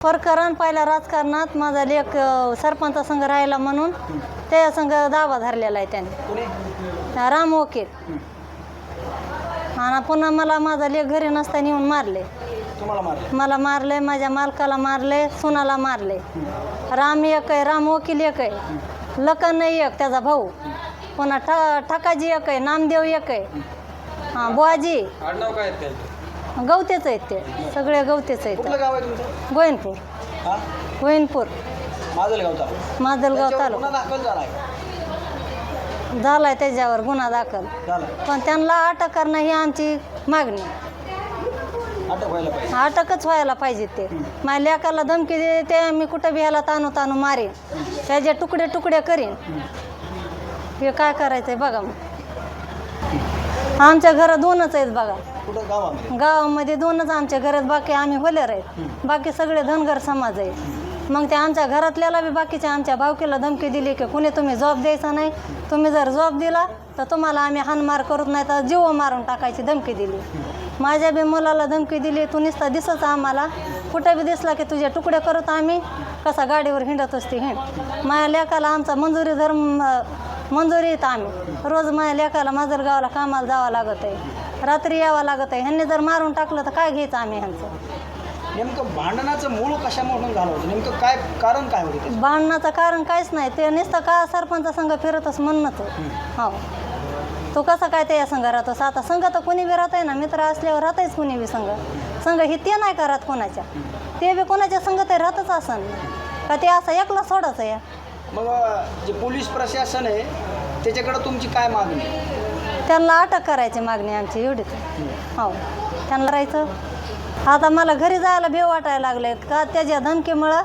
प्रकरण पहिल्या राजकारणात माझा लेख सरपंचा संघ राहिला म्हणून त्या संघ दावा धरलेला आहे त्याने. राम वकील. आणि पुन्हा मला माझा लेख घरी नसताना येऊन मारले. तुम्हाला मारले? मला मारले माझ्या मालकाला मारले सुनाला मारले. राम एक आहे राम वकील एक आहे. लखन एक त्याचा भाऊ. पुन्हा ठ ठकाजी एक आहे नामदेव एक आहे. हां बुवाजी गवतेच आहेत ते. सगळे गवतेच आहेत. कुठलं गाव आहे तुमचं? गोविंदपूर. हा? गोविंदपूर. माजलगाव तालुका. माजलगाव त्याच्यावर तालुका. गुन्हा दाखल झाला आहे झालाय त्याच्यावर गुन्हा दाखल. झाला. पण त्यांना अटक करणं ही आमची मागणी. अटक व्हायला पाहिजे. अटकच व्हायला पाहिजे ते. माझ्या लेकाला धमकी दे ते मी कुठं बी ह्याला तानू तानू मारीन. त्याचे तुकडे तुकडे करीन. हे काय करायचंय बघा मग. आमच्या घरात दोनच आहेत बघा. कुठं गावामध्ये? गावामध्ये दोनच आमच्या घरात बाकी आम्ही होलेर आहेत. बाकी सगळे धनगर समाज आहे मग ते आमच्या घरातल्याला बी बाकीच्या आमच्या भावकीला धमकी दिली की कुणी तुम्ही जॉब द्यायचा नाही. तुम्ही जर जॉब दिला तर तुम्हाला आम्ही हानमार करत नाही तर जीव मारून टाकायची धमकी दिली. माझ्या बी मुलाला धमकी दिली तू नुसता दिसत आम्हाला. कुठे बी दिसला की तुझे तुकडे करत आम्ही. कसा गाडीवर हिंडत असते हिंड माझ्या लेकाला आमचा मंजुरी धर्म मंजुरी येत आम्ही. रोज माझ्या लेकाला गावाला कामाला जावं लागत आहे रात्री यावं लागत आहे. ह्यांनी जर मारून टाकलं तर काय घ्यायचं आम्ही ह्यांचं? नेमकं भांडणाचं मूळ कशामुळे झालं होतं? नेमकं काय कारण काय होतं त्याचं? भांडणाचं कारण काहीच नाही. ते नुसतं का सरपंच संघ फिरतच म्हणणंच. हो. तो कसा काय ते या संघ राहतोस आता संघ तर कोणी बी राहत आहे ना? मित्र असल्यावर राहतायच कोणी बी संघ. संघ हे ते नाही का राहत कोणाच्या? ते बी कोणाच्या संघ ते राहतच असन. का ते असं एकला सोडायचं या? मग अं, जे पोलीस प्रशासन आहे त्याच्याकडे तुमची काय मागणी? आहे? त्यांना अटक करायची मागणी आमची एवढीच. हो. त्यांना राहायचं. आता मला घरी जायला भेव वाटायला लागले का त्याच्या धमकीमुळं